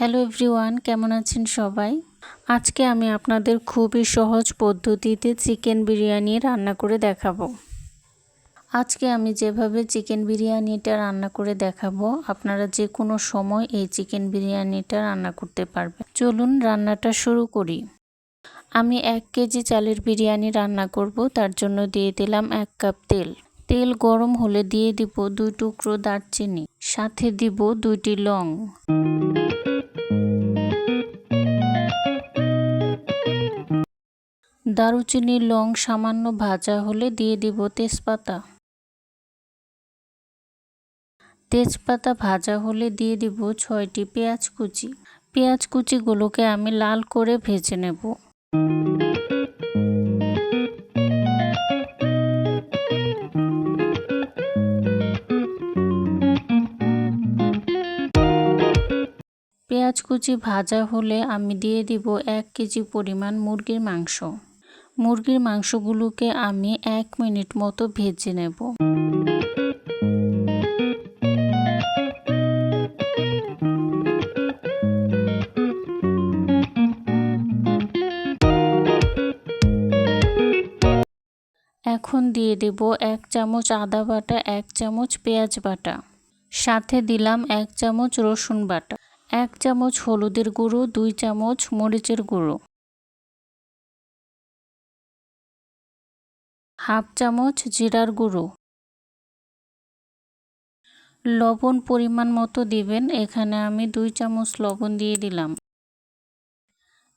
Hello everyone কেমন আছেন সবাই? আজকে আমি আপনাদের খুবই সহজ পদ্ধতিতে চিকেন বিরিয়ানি রান্না করে দেখাবো। আজকে আমি যেভাবে চিকেন বিরিয়ানিটা রান্না করে দেখাবো, আপনারা যে কোনো সময় এই চিকেন বিরিয়ানিটা রান্না করতে পারবেন। চলুন রান্নাটা শুরু করি। আমি এক কেজি চালের বিরিয়ানি রান্না করব, তার জন্য দিয়ে দিলাম এক কাপ তেল। তেল গরম হলে দিয়ে দিব দুই টুকরো দারচিনি, সাথে দিব দুইটি লং। দারুচিনি লং সামান্য ভাজা হলে দিয়ে দিব তেজপাতা। তেজপাতা ভাজা হলে দিয়ে দিব ছয়টি পেঁয়াজ কুচি। পেঁয়াজ কুচিগুলোকে আমি লাল করে ভেজে নেব। পেঁয়াজ কুচি ভাজা হলে আমি দিয়ে দিব এক কেজি পরিমাণ মুরগির মাংস। মুরগির মাংসগুলোকে আমি এক মিনিট মতো ভেজে নেব। এখন দিয়ে দেব এক চামচ আদা বাটা, এক চামচ পেঁয়াজ বাটা। সাথে দিলাম এক চামচ রসুন বাটা, এক চামচ হলুদের গুঁড়ো, দুই চামচ মরিচের গুঁড়ো। হাফ চামচ জিরার গুঁড়ো। লবণ পরিমাণ মতো দিবেন, এখানে আমি দুই চামচ লবণ দিয়ে দিলাম।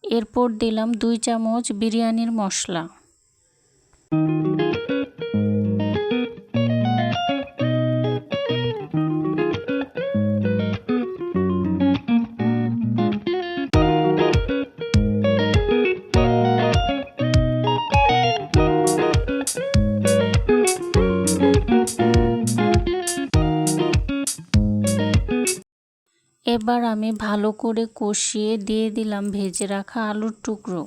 এরপর দিলাম দুই চামচ বিরিয়ানির মশলা। এবার আমি ভালো করে কষিয়ে দিয়ে দিলাম ভেজে রাখা আলুর টুকরো।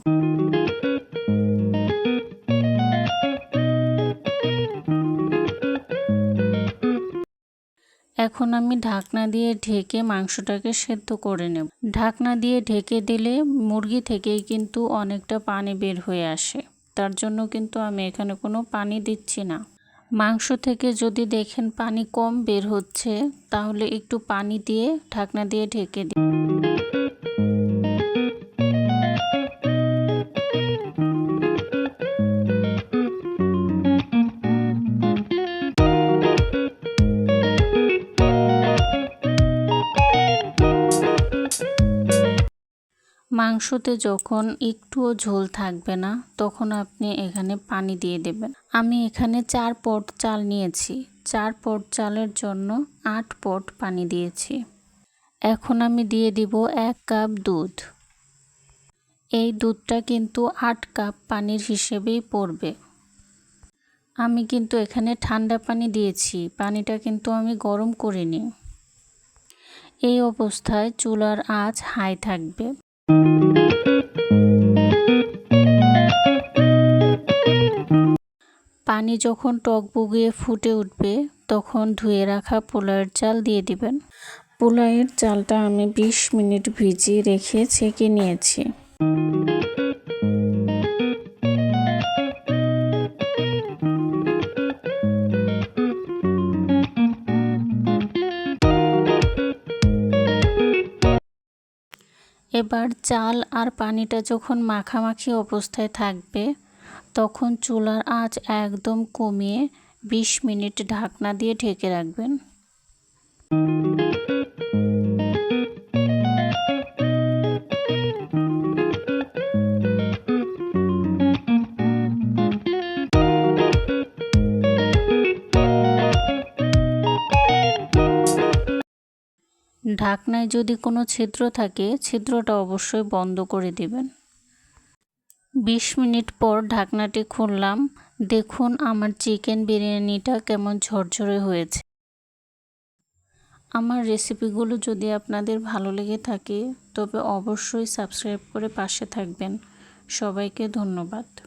এখন আমি ঢাকনা দিয়ে ঢেকে মাংসটাকে সেদ্ধ করে নেব। ঢাকনা দিয়ে ঢেকে দিলে মুরগি থেকেই কিন্তু অনেকটা পানি বের হয়ে আসে। তার জন্য কিন্তু আমি এখানে কোনো পানি দিচ্ছি না। মাংস থেকে যদি দেখেন পানি কম বের হচ্ছে, তাহলে একটু পানি দিয়ে ঢাকনা দিয়ে ঢেকে দিই মাংসতে যখন একটুও ঝোল থাকবে না, তখন আপনি এখানে পানি দিয়ে দেবেন। আমি এখানে চার পট চাল নিয়েছি। চার পট চালের জন্য আট পট পানি দিয়েছি। এখন আমি দিয়ে দিব এক কাপ দুধ। এই দুধটা কিন্তু আট কাপ পানির হিসেবেই পড়বে। আমি কিন্তু এখানে ঠান্ডা পানি দিয়েছি। পানিটা কিন্তু আমি গরম করিনি। এই অবস্থায় চুলার আঁচ হাই থাকবে। পানি যখন টক বুগিয়ে ফুটে উঠবে, তখন ধুয়ে রাখা পোলাওয়ের চাল দিয়ে দিবেন। পোলাওয়ের চালটা আমি ২০ মিনিট ভিজিয়ে রেখে ছেঁকে নিয়েছি। এবার চাল আর পানিটা যখন মাখামাখি অবস্থায় থাকবে, তখন চুলার আঁচ একদম কমিয়ে ২০ মিনিট ঢাকনা দিয়ে ঢেকে রাখবেন। ঢাকনায় যদি কোনো ছিদ্র থাকে, ছিদ্রটা অবশ্যই বন্ধ করে দিবেন। বিশ মিনিট পর ঢাকনাটি খুললাম। দেখুন আমার চিকেন বিরিয়ানিটা কেমন ঝরঝরে হয়েছে। আমার রেসিপিগুলো যদি আপনাদের ভালো লেগে থাকে, তবে অবশ্যই সাবস্ক্রাইব করে পাশে থাকবেন। সবাইকে ধন্যবাদ।